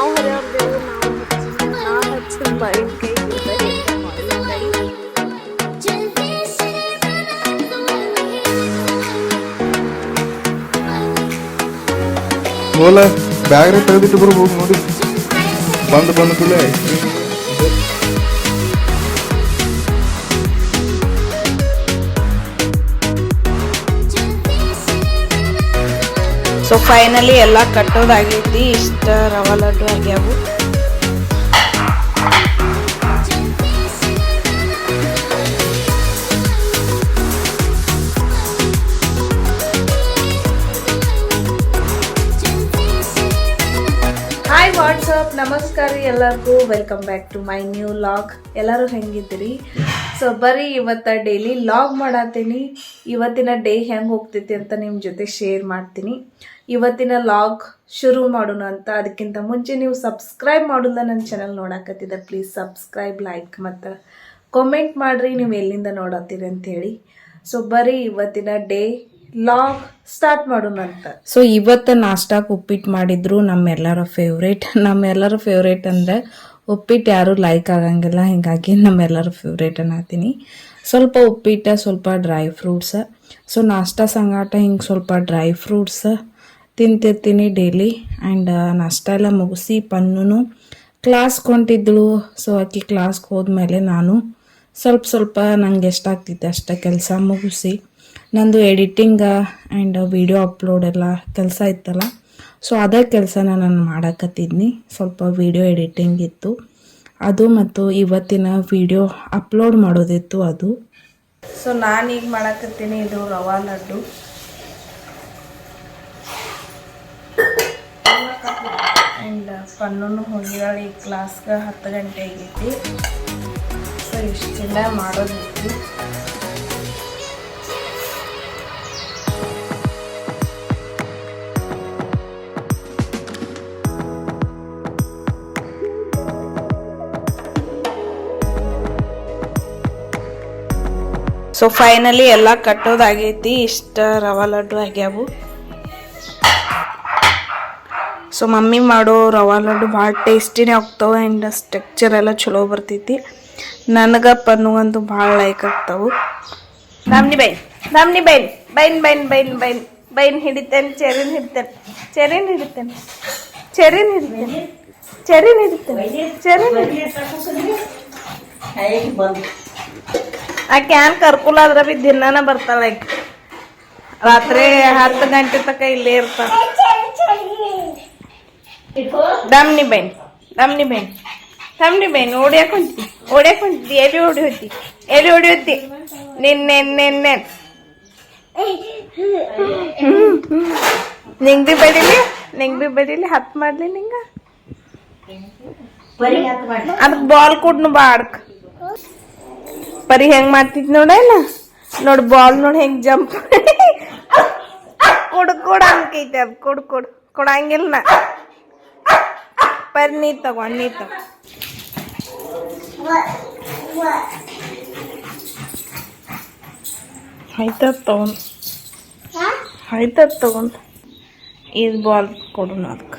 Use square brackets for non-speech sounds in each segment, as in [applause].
ನಾವು ಹರಿಯವ್ರದೇವು ನಾವು ಹಚ್ಚಿನ ನಾ ಹಚ್ಚಿನ ಮಾವಿನಕಾಯಿ ಇವ್ರದ್ದು ಮಾವಿನಕಾಯಿ ಹೋಲ ಬ್ಯಾಗ್ ತೆಗೆದಿಟ್ಟು ಬರ್ಬೋದು ನೋಡಿ ಬಂದು ಬಂದ ಕೂಡಲೇ ಸೊ ಫೈನಲಿ ಎಲ್ಲ ಕಟ್ಟೋದಾಗೈತಿ. ಇಷ್ಟ ರವಾ ಲಡ್ಡು ಆಗ್ಯಾವು ವಾಟ್ಸಪ್ ನಮಸ್ಕಾರ ಎಲ್ಲರಿಗೂ. Welcome back to my new log ಎಲ್ಲರೂ ಹೆಂಗಿದ್ದೀರಿ? ಸೊ ಬರೀ ಇವತ್ತ ಡೈಲಿ ಲಾಗ್ ಮಾಡತ್ತೀನಿ ಇವತ್ತಿನ ಡೇ ಹೆಂಗೆ ಹೋಗ್ತೈತಿ ಅಂತ ನಿಮ್ಮ ಜೊತೆ ಶೇರ್ ಮಾಡ್ತೀನಿ. ಇವತ್ತಿನ ಲಾಗ್ ಶುರು ಮಾಡೋಣ ಅಂತ. ಅದಕ್ಕಿಂತ ಮುಂಚೆ ನೀವು ಸಬ್ಸ್ಕ್ರೈಬ್ ಮಾಡೋಲ್ಲ ನನ್ನ ಚಾನಲ್ ನೋಡಕತ್ತಿದ್ದ ಪ್ಲೀಸ್ ಸಬ್ಸ್ಕ್ರೈಬ್ ಲೈಕ್ ಮತ್ತು ಕಾಮೆಂಟ್ ಮಾಡಿರಿ. ನೀವು ಎಲ್ಲಿಂದ ನೋಡತ್ತೀರಿ ಹೇಳಿ. ಸೊ ಬರೀ ಇವತ್ತಿನ ಡೇ ಲಾಗ್ ಸ್ಟಾರ್ಟ್ ಮಾಡೋಣ ಅಂತ. ಸೊ ಇವತ್ತು ನಾಷ್ಟಾಕ್ ಉಪ್ಪಿಟ್ಟು ಮಾಡಿದ್ರು ನಮ್ಮೆಲ್ಲರ ಫೇವ್ರೇಟ್ ನಮ್ಮೆಲ್ಲರ ಫೇವ್ರೇಟ್ ಅಂದ್ರೆ ಉಪ್ಪಿಟ್ಟು ಯಾರು ಲೈಕ್ ಆಗಂಗಿಲ್ಲ, ಹಿಂಗಾಗಿ ನಮ್ಮೆಲ್ಲರ ಫೇವ್ರೇಟ್ ಅನ್ನತೀನಿ ಸ್ವಲ್ಪ ಉಪ್ಪಿಟ್ಟು, ಸ್ವಲ್ಪ ಡ್ರೈ ಫ್ರೂಟ್ಸ್ ಸೊ ನಾಷ್ಟ ಸಂಗಾಟ ಹಿಂಗೆ ಸ್ವಲ್ಪ ಡ್ರೈ ಫ್ರೂಟ್ಸ್ ತಿಂತಿರ್ತೀನಿ ಡೈಲಿ ಆ್ಯಂಡ್ ನಾಷ್ಟ ಎಲ್ಲ ಮುಗಿಸಿ ಕ್ಲಾಸ್ಗೆ ಹೊಂಟಿದ್ಳು ಸೊ ಆಕೆ ಕ್ಲಾಸ್ಗೆ ಹೋದ್ಮೇಲೆ ನಾನು ಸ್ವಲ್ಪ ಸ್ವಲ್ಪ ನಂಗೆ ಎಷ್ಟಾಗ್ತಿತ್ತು ಅಷ್ಟೇ ಕೆಲಸ ಮುಗಿಸಿ. ನಂದು ಎಡಿಟಿಂಗ್ ಆ್ಯಂಡ್ ವಿಡಿಯೋ ಅಪ್ಲೋಡ್ ಎಲ್ಲ ಕೆಲಸ ಇತ್ತಲ್ಲ. ಸೊ ಅದೇ ಕೆಲಸನ ನಾನು ಮಾಡಕತ್ತಿದ್ನಿ. ಸ್ವಲ್ಪ ವಿಡಿಯೋ ಎಡಿಟಿಂಗ್ ಇತ್ತು. ಅದು ಮತ್ತು ಇವತ್ತಿನ ವಿಡಿಯೋ ಅಪ್ಲೋಡ್ ಮಾಡೋದಿತ್ತು ಅದು. ಸೊ ನಾನೀಗ ಮಾಡಕತ್ತೀನಿ ಇದು ರವಾ ಲಡ್ಡು. ಆ್ಯಂಡ್ ಪನ್ನೂ ಹೋಗಿದಾಳೆ ಈ ಕ್ಲಾಸ್ಗೆ ಹತ್ತು ಗಂಟೆ ಆಗೈತಿ. ಸೊ ಇಷ್ಟೆಲ್ಲ ಮಾಡೋದಿತ್ತು. ಸೊ ಫೈನಲಿ ಎಲ್ಲ ಕಟ್ಟೋದಾಗೈತಿ. ಇಷ್ಟ ರವಾ ಲಡ್ಡು ಆಗ್ಯಾವು ಸೊ ಮಮ್ಮಿ ಮಾಡೋ ರವಾ ಲಡ್ಡು ಭಾಳ ಟೇಸ್ಟಿನೇ ಆಗ್ತಾವೆ ಆ್ಯಂಡ್ ಸ್ಟ್ರಕ್ಚರ್ ಎಲ್ಲ ಚಲೋ ಬರ್ತೈತಿ. ನನಗೆ ಒಂದು ಭಾಳ ಲೈಕ್ ಆಗ್ತಾವೆ. ನಮ್ನಿ ಬೈನ್ ನಮ್ನಿ ಬೈನ್ ಬೈನ್ ಬೈನ್ ಬೈನ್ ಬೈನ್ ಬೈನ್ ಹಿಡಿತೇನೆ ಚೆರಿನ್ ಹಿಡಿತೇನೆ ಚೆರಿನ್ ಹಿಡಿತೇನೆ ಚೆರಿನ್ ಹಿಡಿತೇನೆ ಚೆರಿನ್ ಹಿಡಿತೇನೆ ಚೆರಿನ್ ಆ ಕರ್ಕುಲ ಆದ್ರ ಬಿ ದಿನಾನ ಬರ್ತಾಳ ಆಕಿ. ರಾತ್ರಿ ಹತ್ತು ಗಂಟೆ ತನಕ ಇಲ್ಲೇ ಇರ್ತಾಳ. ದಮ್ನಿ ಬೈನ್ ದಮ್ನಿ ಬೈನ್ ದಮ್ನಿ ಬೈನ್ ಓಡ್ಯಾಕ ಹೊಂಟಿ ಓಡ್ಯಾಕ ಹೊಂಟಿ ಎಲ್ಲಿ ಓಡಿ ಹೋತಿ ಎಲ್ಲಿ ಓಡಿ ಹೋತಿ ನಿನ್ನೆ ನಿನ್ನೆ ನಿಂಗ್ ಬಿ ಬಡಿಲಿ ನಿಂಗ್ ಬಿ ಬಡಿಲಿ ಹತ್ ಮಾಡ್ಲಿ ನಿಂಗ? ಅದಕ್ಕೆ ಬಾಲ್ ಕೊಡ್ನು ಬಾ ಆಡ್ಕ. ಪರಿ ಹೆಂಗ್ ಮಾಡ್ತಿದ್ ನೋಡಲ್ಲ ನೋಡ್ ಬಾಲ್ ನೋಡ್ ಹೆಂಗ್ ಜಂಪ್ ಕೊಡ್, ಕೊಡ ಅನ್ಕೈತೆ ಅದ್. ಕೊಡ್ ಕೊಡ್. ಕೊಡಂಗಿಲ್ಲ ನಾ. ಪರಿ ನೀ ತಗೋ ನೀ ತಗೋ. ಆಯ್ತದ ತಗೊಂಡ್. ಆಯ್ತದ ತಗೊಂಡ್. ಇದು ಬಾಲ್ ಕೊಡು ಅದಕ್ಕೆ.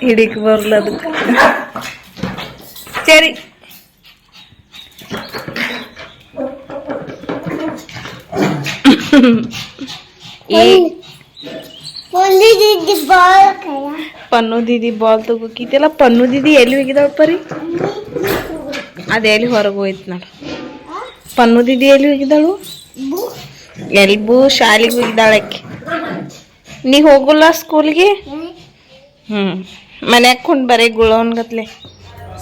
ಹಿಡಿಕ್ ಬರ್ಲ ಅದಕ್ಕೆ. ಸರಿ ಈ ಪನ್ನು ದೀದಿ ಬಾಲ್ ತಗೋಕಿದ್ದೆಲ್ಲ ಪನ್ನು ದೀದಿ ಎಲ್ಲಿ ಹೋಗಿದಾಳ ಪರಿ ಅದ ಎಲ್ಲಿ ಹೊರಗೆ ಹೋಯ್ತು ನೋಡು ಪನ್ನು ದೀದಿ ಎಲ್ಲಿ ಹೋಗಿದ್ದಾಳು ಎಲ್ಲಿ ಶಾಲೆಗೆ ಹೋಗಿದ್ದಾಳೆ ಆಕಿ. ನೀ ಹೋಗಲ್ಲ ಸ್ಕೂಲ್ಗೆ ಹ್ಞೂ ಮನ್ಯಾಗ ಕೊಂಡು ಬರೀ ಗುಳವನ್ಗತ್ಲೆ.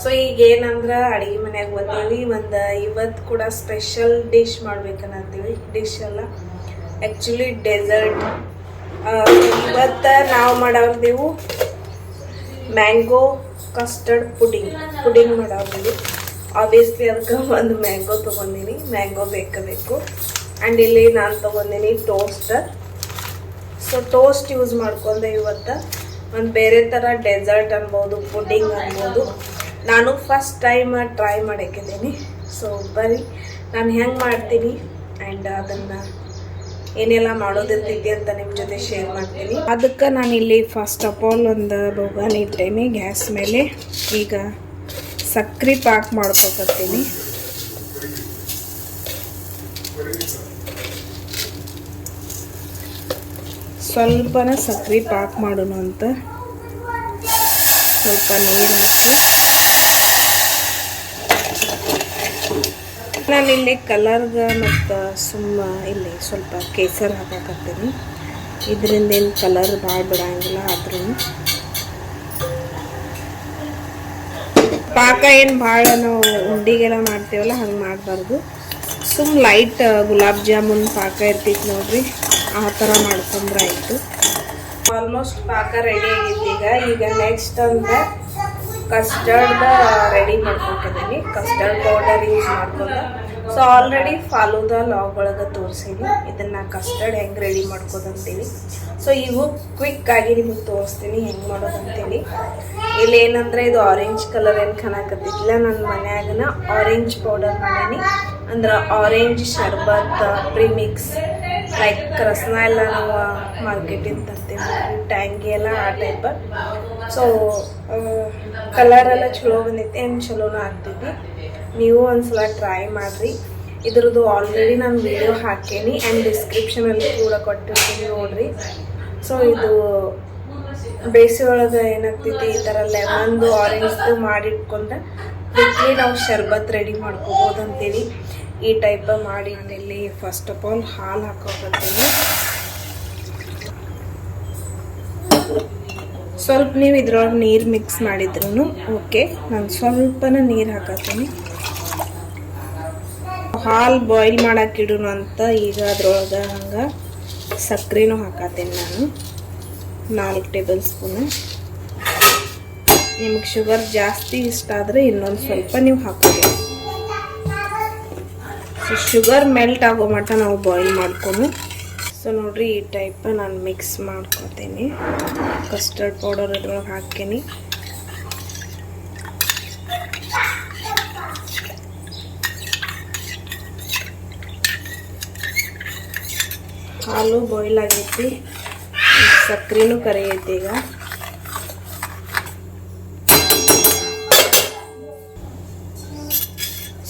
ಸೊ ಈಗ ಏನಂದ್ರೆ ಅಡಿಗೆ ಮನ್ಯಾಗ ಬಂದೀವಿ. ಒಂದು ಇವತ್ತು ಕೂಡ ಸ್ಪೆಷಲ್ ಡಿಶ್ ಮಾಡ್ಬೇಕನ್ನತ್ತೀವಿ ಡಿಶ್ ಎಲ್ಲ ಆ್ಯಕ್ಚುಲಿ ಡೆಸರ್ಟ್ ಇವತ್ತು ನಾವು ಮಾಡಾವ್ದೇವು ಮ್ಯಾಂಗೋ ಕಸ್ಟರ್ಡ್ ಪುಡಿಂಗ್ ಪುಡಿಂಗ್ ಮಾಡಾವ್ದೇವು. ಆಬ್ವಿಯಸ್ಲಿ ಅದಕ್ಕೆ ಒಂದು ಮ್ಯಾಂಗೋ ತೊಗೊಂಡಿನಿ. ಮ್ಯಾಂಗೋ ಬೇಕಬೇಕು ಆ್ಯಂಡ್ ಇಲ್ಲಿ ನಾನು ತೊಗೊಂಡಿನಿ ಟೋಸ್ಟ್ ಸೊ ಟೋಸ್ಟ್ ಯೂಸ್ ಮಾಡ್ಕೊಂಡೆ ಇವತ್ತು. ಒಂದು ಬೇರೆ ಥರ ಡೆಸರ್ಟ್ ಅನ್ಬೋದು ಪುಡ್ಡಿಂಗ್ ಅನ್ಬೋದು. ನಾನು ಫಸ್ಟ್ ಟೈಮ್ ಟ್ರೈ ಮಾಡೋಕ್ಕಿದ್ದೀನಿ. ಸೊ ಬರಿ ನಾನು ಹೆಂಗೆ ಮಾಡ್ತೀನಿ ಆ್ಯಂಡ್ ಅದನ್ನು ಏನೆಲ್ಲ ಮಾಡೋದಿರ್ತೈತಿ ಅಂತ ನಿಮ್ಮ ಜೊತೆ ಶೇರ್ ಮಾಡ್ತೀನಿ. ಅದಕ್ಕೆ ನಾನು ಇಲ್ಲಿ ಫಸ್ಟ್ ಆಫ್ ಆಲ್ ಒಂದು ರೋಗನ ಇಟ್ಟೇನಿ, ಗ್ಯಾಸ್ ಮೇಲೆ. ಈಗ ಸಕ್ಕರೆ ಪಾಕ್ ಮಾಡ್ಕೊತೀನಿ ಸ್ವಲ್ಪನ ಸಕ್ಕರೆ ಪಾಕ್ ಮಾಡೋಣ ಅಂತ. ಸ್ವಲ್ಪ ನೀರು ಹಾಕಿ. ನಾನು ಇಲ್ಲಿ ಕಲರ್ಗೆ ಮತ್ತು ಸುಮ್ಮ ಇಲ್ಲಿ ಸ್ವಲ್ಪ ಕೇಸರ್ ಹಾಕಕತ್ತೀನಿ. ಇದರಿಂದ ಏನು ಕಲರ್ ಭಾಳ ಬಿಡಂಗಿಲ್ಲ ಆದ್ರೂ. ಪಾಕ ಏನು ಭಾಳ ನಾವು ಉಂಡಿಗೆಲ್ಲ ಮಾಡ್ತೀವಲ್ಲ, ಹಂಗೆ ಮಾಡಬಾರ್ದು. ಸುಮ್ ಲೈಟ್ ಗುಲಾಬ್ ಜಾಮೂನ್ ಪಾಕ ಇರ್ತೈತಿ ನೋಡ್ರಿ, ಆ ಥರ ಮಾಡ್ಕೊಂಡ್ರೆ ಆಯಿತು. ಆಲ್ಮೋಸ್ಟ್ ಪಾಕ ರೆಡಿ ಆಗಿತ್ತು ಈಗ. ಈಗ ನೆಕ್ಸ್ಟ್ ಅಂದ್ರೆ ಕಸ್ಟರ್ಡ್ ರೆಡಿ ಮಾಡ್ಕೊಂಡಿದ್ದೀನಿ. ಕಸ್ಟರ್ಡ್ ಪೌಡರ್ ಯೂಸ್ ಮಾಡ್ಕೊಂಡು. ಸೊ ಆಲ್ರೆಡಿ ದ ಲಾ ಒಳಗೆ ತೋರಿಸೀನಿ ಇದನ್ನು ಕಸ್ಟರ್ಡ್ ಹೆಂಗೆ ರೆಡಿ ಮಾಡ್ಕೋದಂತೀನಿ ಸೊ ಇವು ಕ್ವಿಕ್ ಆಗಿ ನಿಮಗೆ ತೋರಿಸ್ತೀನಿ ಹೆಂಗೆ ಮಾಡೋದಂತೇಳಿ. ಇಲ್ಲಿ ಏನಂದ್ರೆ ಇದು ಆರೆಂಜ್ ಕಲರ್ ಏನು ಕಾಣಕತ್ತಿಲ್ಲ ನನ್ನ ಮನೆಯಾಗನ ಆರೆಂಜ್ ಪೌಡರ್ ಮಾಡೀನಿ. ಅಂದ್ರೆ ಆರೆಂಜ್ ಶರ್ಬತ್ ಪ್ರಿಮಿಕ್ಸ್ ಲೈಕ್ ರಸನ ಎಲ್ಲ ನಾವು ಮಾರ್ಕೆಟಿಂದ ತರ್ತೀವಿ. ಟ್ಯಾಂಗಿ ಎಲ್ಲ ಆ ಟೈಪ್ ಸೊ ಕಲರ್ ಎಲ್ಲ ಚಲೋ ಬಂದೈತಿ ಆ್ಯಂಡ್ ಚಲೋನು ಆಗ್ತೈತಿ ನೀವು ಒಂದ್ಸಲ ಟ್ರೈ ಮಾಡಿರಿ. ಇದ್ರದ್ದು ಆಲ್ರೆಡಿ ನಾನು ವಿಡಿಯೋ ಹಾಕೇನಿ ಆ್ಯಂಡ್ ಡಿಸ್ಕ್ರಿಪ್ಷನಲ್ಲಿ ಕೂಡ ಕೊಟ್ಟಿರ್ತೀನಿ ನೋಡ್ರಿ. ಸೊ ಇದು ಬೇಸಿಗೆ ಒಳಗೆ ಏನಾಗ್ತೈತಿ, ಈ ಥರ ಲೆಮನ್ದು ಆರೆಂಜ್ದು ಮಾಡಿಟ್ಕೊಂಡ್ರೆ ಕ್ವಿಕ್ಲಿ ನಾವು ಶರ್ಬತ್ ರೆಡಿ ಮಾಡ್ಕೋಬೋದು ಅಂತೇಳಿ ಈ ಟೈಪ ಮಾಡಿ ಇಲ್ಲಿ ಫಸ್ಟ್ ಆಫ್ ಆಲ್ ಹಾಲು ಹಾಕೋಬರ್ತೀನಿ ಸ್ವಲ್ಪ ನೀವು ಇದ್ರೊಳಗೆ ನೀರು ಮಿಕ್ಸ್ ಮಾಡಿದ್ರು ಓಕೆ. ನಾನು ಸ್ವಲ್ಪನ ನೀರು ಹಾಕತ್ತೀನಿ. ಹಾಲು ಬಾಯ್ಲ್ ಮಾಡಕ್ಕೆ ಇಡೋಣ ಅಂತ ಈಗ ಅದ್ರೊಳಗೆ ಹಂಗೆ ಸಕ್ಕರೆನೂ ಹಾಕತ್ತೀನಿ ನಾನು. ನಾಲ್ಕು ಟೇಬಲ್ ಸ್ಪೂನು. ನಿಮಗೆ ಶುಗರ್ ಜಾಸ್ತಿ ಇಷ್ಟ ಆದರೆ ಇನ್ನೊಂದು ಸ್ವಲ್ಪ ನೀವು ಹಾಕೋಬೇಕು ಶುಗರ್ ಮೆಲ್ಟ್ ಆಗೋ ಮಟ್ಟ ನಾವು ಬಾಯ್ಲ್ ಮಾಡ್ಕೊಂಡು ಸೊ ನೋಡ್ರಿ, ಈ ಟೈಪ್ ನಾನು ಮಿಕ್ಸ್ ಮಾಡ್ಕೊತೀನಿ. ಕಸ್ಟರ್ಡ್ ಪೌಡರ್ ಅದ್ರೊಳಗೆ ಹಾಕ್ತೀನಿ. ಹಾಲು ಬಾಯ್ಲ್ ಆಗೈತಿ. ಸಕ್ಕರೆನೂ ಕರಿಯೈತಿ ಈಗ.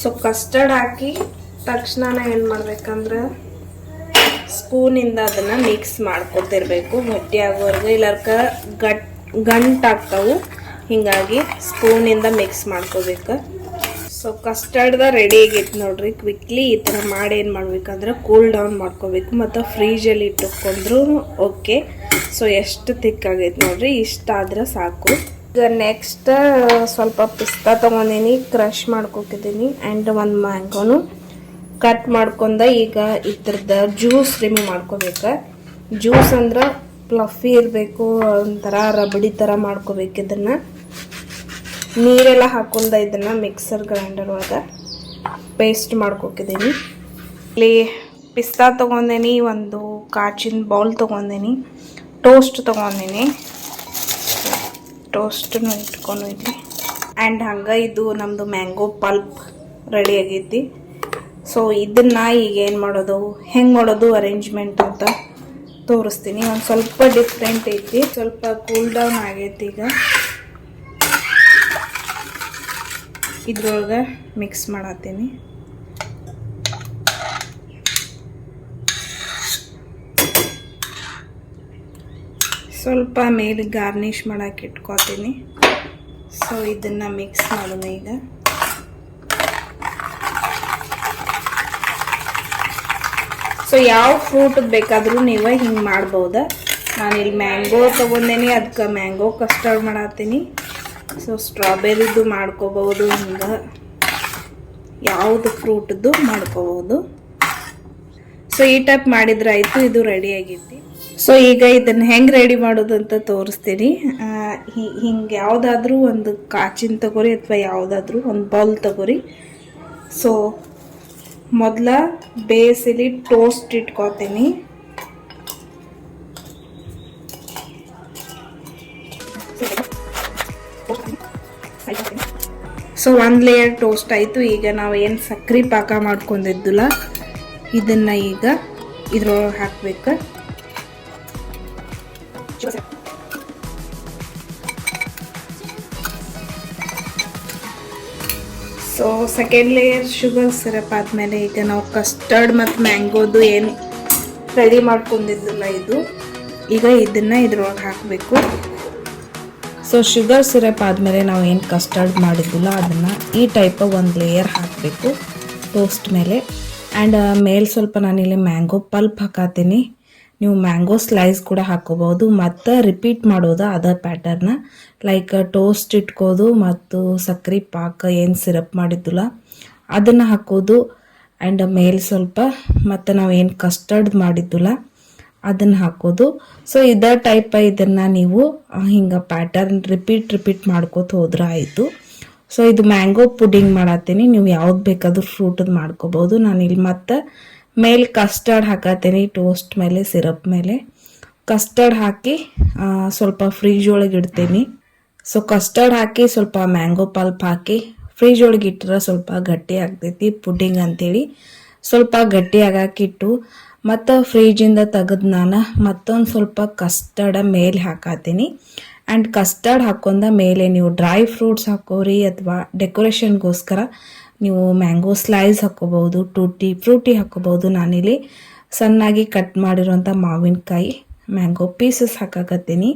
ಸೊ ಕಸ್ಟರ್ಡ್ ಹಾಕಿ ತಕ್ಷಣ ಏನು ಮಾಡ್ಬೇಕಂದ್ರೆ ಸ್ಪೂನಿಂದ ಅದನ್ನು ಮಿಕ್ಸ್ ಮಾಡ್ಕೊತಿರ್ಬೇಕು ಗಟ್ಟಿ ಆಗೋವರೆಗೂ. ಇಲ್ಲರ್ಕ ಗಟ್ ಗಂಟಾಗ್ತಾವು ಹೀಗಾಗಿ ಸ್ಪೂನಿಂದ ಮಿಕ್ಸ್ ಮಾಡ್ಕೋಬೇಕು. ಸೊ ಕಸ್ಟರ್ಡ್ದ ರೆಡಿ ಆಗೈತೆ ನೋಡ್ರಿ. ಕ್ವಿಕ್ಲಿ ಈ ಥರ ಮಾಡಿ ಏನು ಮಾಡ್ಬೇಕಂದ್ರೆ ಕೂಲ್ ಡೌನ್ ಮಾಡ್ಕೋಬೇಕು. ಮತ್ತು ಫ್ರೀಜಲ್ಲಿ ಇಟ್ಟುಕೊಂಡ್ರು ಓಕೆ ಸೊ ಎಷ್ಟು ತಿಕ್ ಆಗೈತೆ ನೋಡ್ರಿ. ಇಷ್ಟ ಆದ್ರೆ ಸಾಕು. ಈಗ ನೆಕ್ಸ್ಟ್ ಸ್ವಲ್ಪ ಪಿಸ್ತಾ ತೊಗೊಂಡಿನಿ. ಕ್ರಷ್ ಮಾಡ್ಕೊತಿದ್ದೀನಿ ಆ್ಯಂಡ್ ಒಂದು ಮ್ಯಾಂಗೋನು ಕಟ್ ಮಾಡ್ಕೊಂಡ ಈಗ ಇದ್ರದ್ದು ಜ್ಯೂಸ್ ರಿಮೂವ್ ಮಾಡ್ಕೋಬೇಕು. ಜ್ಯೂಸ್ ಅಂದ್ರೆ ಪ್ಲಫಿ ಇರಬೇಕು, ಒಂಥರ ರಬಡಿ ಥರ ಮಾಡ್ಕೋಬೇಕು ಇದನ್ನು. ನೀರೆಲ್ಲ ಹಾಕೊಂಡ ಇದನ್ನು ಮಿಕ್ಸರ್ ಗ್ರೈಂಡರ್ ಒಳಗೆ ಪೇಸ್ಟ್ ಮಾಡ್ಕೊಕಿದ್ದೀನಿ ಇಲ್ಲಿ ಪಿಸ್ತಾ ತೊಗೊಂಡೇನಿ, ಒಂದು ಕಾಚಿನ ಬೌಲ್ ತೊಗೊಂಡೇನಿ. ಟೋಸ್ಟ್ ತೊಗೊಂಡೇನಿ. ಟೋಸ್ಟನ್ನು ಇಟ್ಕೊಂಡು ಇಲ್ಲಿ ಆ್ಯಂಡ್ ಹಂಗೆ ಇದು ನಮ್ಮದು ಮ್ಯಾಂಗೋ ಪಲ್ಪ್ ರೆಡಿ ಆಗೈತಿ ಸೊ ಇದನ್ನ ಈಗ ಏನು ಮಾಡೋದು? ಹೆಂಗೆ ಮಾಡೋದು ಅರೇಂಜ್ಮೆಂಟ್ ಅಂತ ತೋರಿಸ್ತೀನಿ. ಒಂದು ಸ್ವಲ್ಪ ಡಿಫ್ರೆಂಟ್ ಐತಿ. ಸ್ವಲ್ಪ ಕೂಲ್ ಡೌನ್ ಆಗೈತಿ ಈಗ. ಇದ್ರೊಳಗೆ ಮಿಕ್ಸ್ ಮಾಡತ್ತೀನಿ ಸ್ವಲ್ಪ ಮೇಲೆ ಗಾರ್ನಿಷ್ ಮಾಡಕ್ಕೆ ಇಟ್ಕೋತೀನಿ. ಸೊ ಇದನ್ನು ಮಿಕ್ಸ್ ಮಾಡೋಣ ಈಗ. ಸೊ ಯಾವ ಫ್ರೂಟ್ ಬೇಕಾದರೂ ನೀವು ಹಿಂಗೆ ಮಾಡ್ಬೋದು. ಇಲ್ಲಿ ಮ್ಯಾಂಗೋ ತೊಗೊಂಡೇನಿ ಅದಕ್ಕೆ ಮ್ಯಾಂಗೋ ಕಸ್ಟರ್ಡ್ ಮಾಡತ್ತೀನಿ ಸೊ ಸ್ಟ್ರಾಬೆರಿದು ಮಾಡ್ಕೋಬೋದು ಹಿಂಗೆ ಯಾವುದು ಫ್ರೂಟ್ದು ಮಾಡ್ಕೋಬೋದು ಸೊ ಈ ಟೈಪ್ ಮಾಡಿದ್ರೆ ಆಯಿತು, ಇದು ರೆಡಿ ಆಗೈತಿ. ಸೊ ಈಗ ಇದನ್ನು ಹೆಂಗೆ ರೆಡಿ ಮಾಡೋದು ಅಂತ ತೋರಿಸ್ತೀನಿ ಹಿಂಗೆ ಯಾವುದಾದ್ರೂ ಒಂದು ಕಾಚಿನ ತಗೋರಿ, ಅಥವಾ ಯಾವುದಾದ್ರೂ ಒಂದು ಬೌಲ್ ತಗೋರಿ. ಸೊ ಮೊದಲ ಬೇಯಿಸಿಲಿ ಟೋಸ್ಟ್ ಇಟ್ಕೋತೀನಿ. ಸೊ ಒಂದು ಲೇಯರ್ ಟೋಸ್ಟ್ ಆಯಿತು. ಈಗ ನಾವು ಏನು ಸಕ್ಕರೆ ಪಾಕ ಮಾಡ್ಕೊಂಡಿದ್ದಲ್ಲ, ಇದನ್ನು ಈಗ ಇದ್ರೊಳಗೆ ಹಾಕ್ಬೇಕು. ಸೆಕೆಂಡ್ ಲೇಯರ್ ಶುಗರ್ ಸಿರಪ್ ಆದಮೇಲೆ ಈಗ ನಾವು ಕಸ್ಟರ್ಡ್ ಮತ್ತು ಮ್ಯಾಂಗೋದು ಏನು ರೆಡಿ ಮಾಡ್ಕೊಂಡಿದ್ದಲ್ಲ ಇದು, ಈಗ ಇದನ್ನು ಇದ್ರೊಳಗೆ ಹಾಕಬೇಕು. ಸೊ ಶುಗರ್ ಸಿರಪ್ ಆದಮೇಲೆ ನಾವು ಏನು ಕಸ್ಟರ್ಡ್ ಮಾಡಿದ್ದಿಲ್ಲ, ಅದನ್ನು ಈ ಟೈಪ ಒಂದು ಲೇಯರ್ ಹಾಕಬೇಕು. ಟೋಸ್ಟ್ ಮೇಲೆ. ಆ್ಯಂಡ್ ಮೇಲೆ ಸ್ವಲ್ಪ ನಾನಿಲ್ಲಿ ಮ್ಯಾಂಗೋ ಪಲ್ಪ್ ಹಾಕತ್ತೀನಿ ನೀವು ಮ್ಯಾಂಗೋ ಸ್ಲೈಸ್ ಕೂಡ ಹಾಕೋಬಹುದು, ಮತ್ತು ರಿಪೀಟ್ ಮಾಡೋದು ಅದ ಪ್ಯಾಟರ್ನ ಲೈಕ್ ಟೋಸ್ಟ್ ಇಟ್ಕೋದು ಮತ್ತು ಸಕ್ಕರೆ ಪಾಕ ಏನು ಸಿರಪ್ ಮಾಡಿದ್ದಿಲ್ಲ ಅದನ್ನು ಹಾಕೋದು. ಆ್ಯಂಡ್ ಮೇಲೆ ಸ್ವಲ್ಪ, ಮತ್ತು ನಾವು ಏನು ಕಸ್ಟರ್ಡ್ ಮಾಡಿದ್ದಿಲ್ಲ ಅದನ್ನು ಹಾಕೋದು. ಸೊ ಇದೇ ಟೈಪ್ ಇದನ್ನು ನೀವು ಹಿಂಗೆ ಪ್ಯಾಟರ್ನ್ ರಿಪೀಟ್ ರಿಪೀಟ್ ಮಾಡ್ಕೋತ ಹೋದ್ರೆ ಆಯಿತು. ಸೊ ಇದು ಮ್ಯಾಂಗೋ ಪುಡಿಂಗ್ ಮಾಡತ್ತೀನಿ ನೀವು ಯಾವ್ದು ಬೇಕಾದ್ರೂ ಫ್ರೂಟ್ ಮಾಡ್ಕೋಬೋದು ನಾನು ಇಲ್ಲಿ ಮತ್ತೆ ಮೇಲೆ ಕಸ್ಟರ್ಡ್ ಹಾಕತ್ತೀನಿ ಟೋಸ್ಟ್ ಮೇಲೆ ಸಿರಪ್ ಮೇಲೆ. ಕಸ್ಟರ್ಡ್ ಹಾಕಿ ಸ್ವಲ್ಪ ಫ್ರಿಜ್ ಒಳಗೆ ಇಡ್ತೀನಿ. ಸೊ ಕಸ್ಟರ್ಡ್ ಹಾಕಿ ಸ್ವಲ್ಪ ಮ್ಯಾಂಗೋ ಪಲ್ಪ್ ಹಾಕಿ ಫ್ರಿಜ್ ಒಳಗೆ ಇಟ್ಟರೆ ಸ್ವಲ್ಪ ಗಟ್ಟಿ ಆಗ್ತೈತಿ ಪುಡ್ಡಿಂಗ್ ಅಂತೇಳಿ. ಸ್ವಲ್ಪ ಗಟ್ಟಿ ಆಗಾಕಿಟ್ಟು ಮತ್ತು ಫ್ರಿಜ್ಜಿಂದ ತೆಗೆದು ನಾನು ಮತ್ತೊಂದು ಸ್ವಲ್ಪ ಕಸ್ಟರ್ಡ ಮೇಲೆ ಹಾಕತ್ತೀನಿ. ಆ್ಯಂಡ್ ಕಸ್ಟರ್ಡ್ ಹಾಕೊಂಡ ಮೇಲೆ ನೀವು ಡ್ರೈ ಫ್ರೂಟ್ಸ್ ಹಾಕೋರಿ ಅಥವಾ ಡೆಕೋರೇಷನ್ಗೋಸ್ಕರ ನೀವು ಮ್ಯಾಂಗೋ ಸ್ಲೈಸ್ ಹಾಕೋಬಹುದು ಟೂಟಿ ಫ್ರೂಟಿ ಹಾಕೋಬಹುದು ನಾನಿಲ್ಲಿ ಸಣ್ಣಾಗಿ ಕಟ್ ಮಾಡಿರುವಂಥ ಮಾವಿನಕಾಯಿ ಮ್ಯಾಂಗೋ ಪೀಸಸ್ ಹಾಕಾಕತ್ತೀನಿ.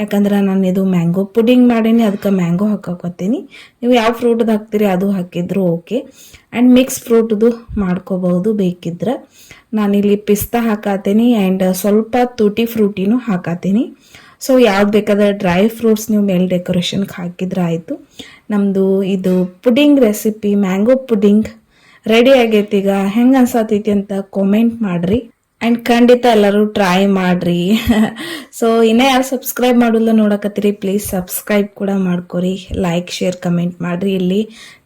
ಯಾಕಂದ್ರೆ ನಾನು ಇದು ಮ್ಯಾಂಗೋ ಪುಡಿಂಗ್ ಮಾಡೀನಿ ಅದಕ್ಕೆ ಮ್ಯಾಂಗೋ ಹಾಕಾಕತ್ತೀನಿ. ನೀವು ಯಾವ ಫ್ರೂಟ್ದು ಹಾಕ್ತೀರಿ ಅದು ಹಾಕಿದ್ರು ಓಕೆ. ಆ್ಯಂಡ್ ಮಿಕ್ಸ್ ಫ್ರೂಟ್ದು ಮಾಡ್ಕೋಬಹುದು ಬೇಕಿದ್ರೆ. ನಾನಿಲ್ಲಿ ಪಿಸ್ತಾ ಹಾಕಾತೀನಿ ಆ್ಯಂಡ್ ಸ್ವಲ್ಪ ತುಟಿ ಫ್ರೂಟಿನೂ ಹಾಕಾತೀನಿ. ಸೊ ಯಾವ್ದು ಬೇಕಾದ್ರೆ ಡ್ರೈ ಫ್ರೂಟ್ಸ್ ನೀವು ಮೇಲೆ ಡೆಕೋರೇಷನ್ಗೆ ಹಾಕಿದ್ರೆ ಆಯಿತು. ನಮ್ಮದು ಇದು pudding recipe mango pudding ready ಆಗೈತಿ ಈಗ. ಹೆಂಗೆ ಅನ್ಸತೈತಿ ಅಂತ ಕಾಮೆಂಟ್ ಮಾಡ್ರಿ. ಆ್ಯಂಡ್ ಖಂಡಿತ ಎಲ್ಲರೂ ಟ್ರೈ ಮಾಡ್ರಿ. [laughs] ಸೊ ಇನ್ನೇ ಯಾರು ಸಬ್ಸ್ಕ್ರೈಬ್ ಮಾಡೋಲ್ಲ ನೋಡಕತ್ತೀರಿ ಪ್ಲೀಸ್ ಸಬ್ಸ್ಕ್ರೈಬ್ ಕೂಡ ಮಾಡ್ಕೊರಿ. ಲೈಕ್ ಶೇರ್ ಕಮೆಂಟ್ ಮಾಡ್ರಿ ಇಲ್ಲಿ.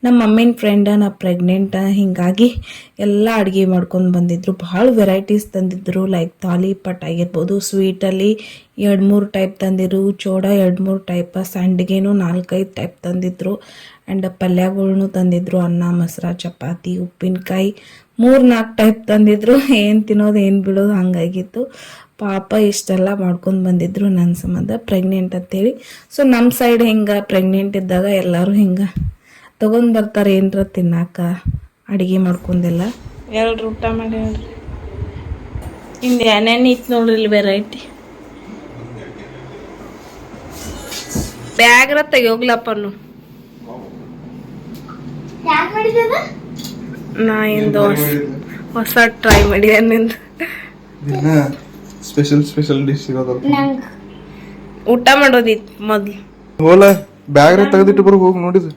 ನಮ್ಮ ಮಮ್ಮಿನ ಫ್ರೆಂಡ ನಾ ಪ್ರೆಗ್ನೆಂಟ ಹಿಂಗಾಗಿ ಎಲ್ಲ ಅಡುಗೆ ಮಾಡ್ಕೊಂಡು ಬಂದಿದ್ರು. ಭಾಳ ವೆರೈಟೀಸ್ ತಂದಿದ್ರು. ಲೈಕ್ ತಾಲಿಪಟ್ ಆಗಿರ್ಬೋದು ಸ್ವೀಟಲ್ಲಿ ಎರಡು ಮೂರು ಟೈಪ್ ತಂದಿದ್ರು. ಚೋಡ ಎರಡು ಮೂರು ಟೈಪ್ ಸಂಡಿಗೆನೂ ನಾಲ್ಕೈದು ಟೈಪ್ ತಂದಿದ್ರು. ಆ್ಯಂಡ್ ಪಲ್ಯಗಳ್ನು ತಂದಿದ್ರು. ಅನ್ನ, ಮೊಸರ, ಚಪಾತಿ, ಉಪ್ಪಿನಕಾಯಿ ಮೂರು ನಾಲ್ಕು ಟೈಪ್ ತಂದಿದ್ರು. ಏನು ತಿನ್ನೋದು ಏನು ಬಿಡೋದು ಹಂಗಾಗಿತ್ತು. ಪಾಪ ಇಷ್ಟೆಲ್ಲ ಮಾಡ್ಕೊಂಡು ಬಂದಿದ್ರು ನನ್ನ ಸಂಬಂಧ. ಪ್ರೆಗ್ನೆಂಟ್ ಅಂತೇಳಿ. ಸೊ ನಮ್ಮ ಸೈಡ್ ಹಿಂಗೆ ಪ್ರೆಗ್ನೆಂಟ್ ಇದ್ದಾಗ ಎಲ್ಲರೂ ಹಿಂಗೆ ತೊಗೊಂಡು ಬರ್ತಾರೆ. ಏನರ ತಿನ್ನಾಕ ಅಡುಗೆ ಮಾಡ್ಕೊಂಡೆಲ್ಲ. ಎರಡು ಊಟ ಮಾಡಿ ಹೇಳ್ರಿ. ಇಂದ ಏನೇನು ಇತ್ತು ನೋಡ್ರಿ ಇಲ್ಲಿ ವೆರೈಟಿ ಬ್ಯಾಗ್ರ ತೆಗಿಯೋಗ್ಲಪ್ಪನು ನಾ ಇಂದು ಹೊಸ ಟ್ರೈ ಮಾಡಿದೆ ನಿಂದು. ದಿನ ಸ್ಪೆಷಲ್ ಸ್ಪೆಷಲ್ ಡಿಶ್ ಊಟ ಮಾಡೋದಿತ್ತು ಮೊದ್ಲು. ಹೋಲ ಬ್ಯಾಗ್ ತೆಗೆದಿಟ್ಟು ಬರೋ ಹೋಗಿ ನೋಡಿದ್.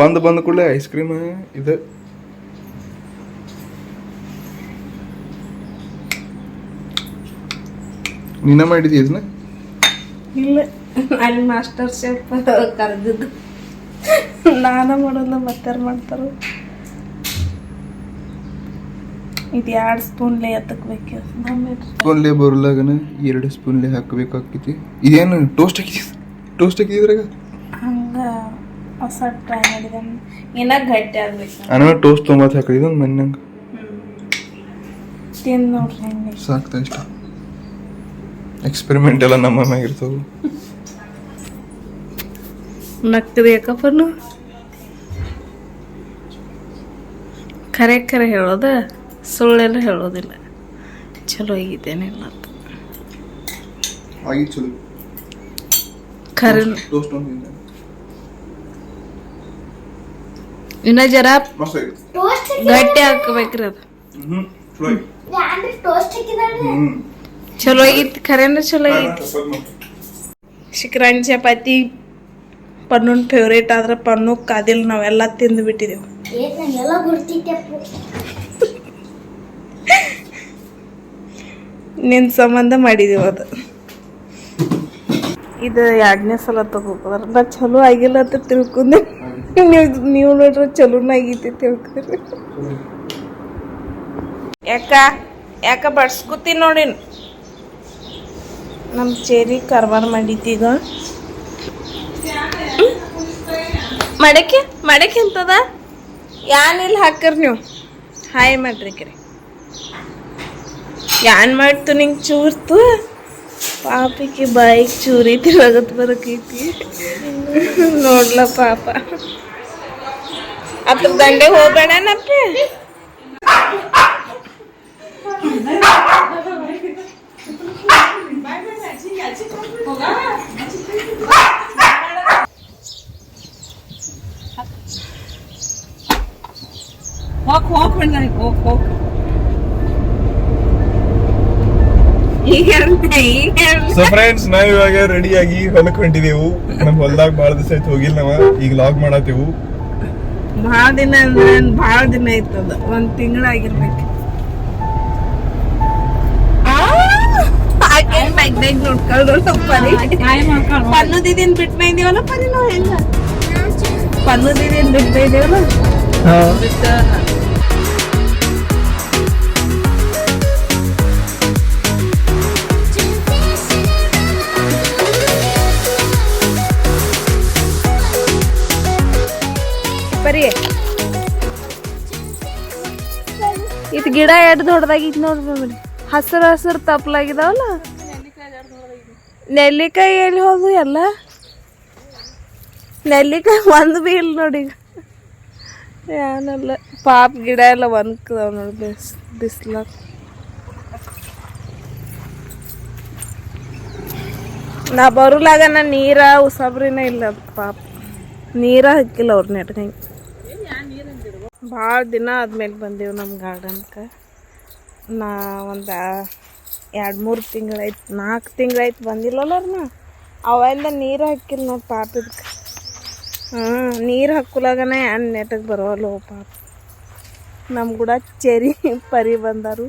ಬಂದು ಬಂದ್ ಕೂಡಲೇ ಐಸ್ ಕ್ರೀಮ್ ಇದೆ. ನೀನ ಮಾಡಿದಿ ಇದನ್ನ? ಇಲ್ಲ ಅಲ್ಲಿ ಮಾಸ್ಟರ್ ಶೆಫ್ ಕರೆದಿದ್ದು. ನಾನ ಮಾಡೋಲ್ಲ ಮತ್ತಾರು ಮಾಡ್ತಾರೋ? ಇದು ಎರಡು ಸ್ಪೂನ್ಲೆ ಎತ್ತಕ್ಬೇಕು ಸ್ಪೂನ್ಲೆ ಬರಲಾಗನ ಎರಡು ಸ್ಪೂನ್ಲೆ ಹಾಕಬೇಕಾಗ್ತೈತಿ. ಇದೇನು ಟೋಸ್ಟ್ ಹಾಕಿ ಟೋಸ್ಟ್ ಹಾಕಿದ್ರಾಗ ಹಂಗೆ ಹೊಸ ಟ್ರೈ ಮಾಡಿದೆ ಏನ ಗಟ್ಟಿ ಆಗ್ಬೇಕು. ನಾನು ಟೋಸ್ಟ್ ತೊಂಬತ್ತು ಹಾಕಿದ್ದು ಒಂದು ಮನ್ಯಂಗೆ ತಿಂದು ನೋಡ್ರಿ ಹೆಂಗೆ. ಸಾಕ್ತಾ ಇಷ್ಟ. ಎಕ್ಸ್ಪೆರಿಮೆಂಟ್ ಎಲ್ಲ ನಮ್ಮ ಮ್ಯಾಗ ಇರ್ತಾವೆ. ನಗ್ತದೆ ಯಾಕಪ್ಪನು ಖರೆ ಖರೆ ಹೇಳೋದ? ಸುಳ್ಳೆಲ್ಲ ಹೇಳೋದಿಲ್ಲ. ಚಲೋ ಆಗಿದ್ದೇನಿಲ್ಲ ಆಗಿ ಚಲೋ. ಖರೆ ಟೋಸ್ಟ್ ಒಂದು ಇನ್ನ ಜರ ಮಸ್ತ್ ಟೋಸ್ಟ್ ಗಟ್ಟಿ ಹಾಕಬೇಕ್ರಿ ಅದು. ಚಲೋ ಅಂದ್ರೆ ಟೋಸ್ಟ್ ಹಾಕಿದಾರೆ ಚಲೋ ಆಗಿತ್ತು. ಖರೇನ ಚಲೋ ಆಗಿತ್ತು. ಶಿಖರಾಣಿ ಚಪಾತಿ ಪನ್ನೂನ್ ಫೇವ್ರೇಟ್ ಆದ್ರೆ ಪನ್ನು ಕಾದಿಲ್ ನಾವೆಲ್ಲ ತಿಂದು ಬಿಟ್ಟಿದೆವು ಏನ್ ನಂಗೆಲ್ಲ ನಿನ್ನ ಸಂಬಂಧ ಮಾಡಿದೀವಿ ಅದು. ಇದು ಎರಡನೇ ಸಲ ತಗೋಬೋದ್ರ ನಾ ಚಲೋ ಆಗಿಲ್ಲ ಅಂತ ತಿಳ್ಕೊಂಡೆ. ನೀವು ನೀವು ನೋಡ್ರೆ ಚಲೋನ ಆಗೈತಿ ತಿಳ್ಕೊಂಡ್ರಿ ಯಾಕ? ಯಾಕ ಬಡ್ಸ್ಕೊತೀನಿ ನೋಡಿ ನಮ್ಮ ಚೇರಿ ಕಾರ್ಬಾರ್ ಮಾಡಿದ್ದೀಗ ಮಡಕೆ ಮಡಕೆ ಅಂತದ ಯಾನಿಲ್ಲಿ ಹಾಕರ್ ನೀವು? ಹಾಯ್ ಮಾಡ್ರಿ ಕರೆ. ಯಾನ್ ಮಾಡ್ತು ನಿಂಗೆ ಚೂರ್ತು ಪಾಪಿಗೆ ಬಾಯಿಗೆ ಚೂರಿ ತಿರುಗತ್ ಬರಕೈತಿ ನೋಡ್ಲ ಪಾಪ ಅದ್ರ ದಂಡೆ ಹೋಗ್ಬೇಡನಪ್ಪ ಹೋಗ್ ಹೋಗ್ ಬಂದ ಹೋಗ್ ಹೋಗ್ ಈಗ ಹೇಳ್ತೆ, ಈಗ ಹೇಳ್ತೆ. ಸೊ ಫ್ರೆಂಡ್ಸ್ ನಾವ್ ಇವಾಗ ರೆಡಿ ಆಗಿ ಹೊಲಕ್ ಹೊಂಟಿದೆವು ನಮ್ ಹೊಲ್ದಾಗ ಬಾಳ ದಿವಸ ಆಯ್ತು ಹೋಗಿಲ್ಲ ನಾವ. ಈಗ ಲಾಗ್ ಮಾಡತ್ತೇವು. ಭಾಳ ದಿನ ಅಂದ್ರೆ ಭಾಳ ದಿನ ಇತ್ತದ ಒಂದ್ ತಿಂಗಳಾಗಿರ್ಬೇಕು ಪನ್ನು ದಿದಿನ್ ಬಿಟ್ಟು ಬೈದೀವಲ್ಲ ಪರಿ. ನಾವು ಹೆಂಗ? ಪನ್ನು ದಿದಿನ್ ಬಿಟ್ಟ. ಬೈದೇವಲ್ಲ ಬರೀ. ಇದು ಗಿಡ ಎಡ್ ದೊಡ್ಡದಾಗಿತ್ತು ನೋಡ್ರಿ ಹಸಿರು ಹಸಿರು ತಪ್ಪಲಾಗಿದಾವಲ್ಲ ನೆಲ್ಲಿಕಾಯಿ ಎಲ್ಲಿ ಹೋದು ಎಲ್ಲ? ನೆಲ್ಲಿಕಾಯಿ ಒಂದು ಬಿ ಇಲ್ಲ ನೋಡಿ ಏನಲ್ಲ ಪಾಪ ಗಿಡ ಎಲ್ಲ ಒನ್ಕದಾವ ನೋಡಿ ಬಿಸ್, ಬಿಸ್ಲಾಗ. ನಾ ಬರುಲಾಗ ನಾ ನೀರ, ಉಸಾಬ್ರಿನ ಇಲ್ಲ ಪಾಪ. ನೀರ ಹಾಕಿಲ್ಲ ಅವ್ರ ನೆಟ್ಗಂಗೆ ಭಾಳ ದಿನ ಆದ್ಮೇಲೆ ಬಂದೆವು ನಮ್ಮ ಗಾರ್ಡನ್ಗೆ ನಾ ಒಂದು ಎರಡು, ಮೂರು ತಿಂಗಳಾಯ್ತು ನಾಲ್ಕು ತಿಂಗಳಾಯ್ತು ಬಂದಿಲ್ಲಲ್ಲ ಅವ್ರನ್ನ ಅವೆಲ್ಲ ನೀರು ಹಾಕಿಲ್ಲ ನೋಡಿ ಪಾಪ ಹ್ಞೂ ನೀರು ಹಾಕಲಾಗನೆ ಏನು ನೆಟಗೆ ಬರೋವಲ್ಲ ಪಾಪ. ನಮ್ಮ ಕೂಡ ಚೆರಿ [laughs] ಪರಿ ಬಂದರು.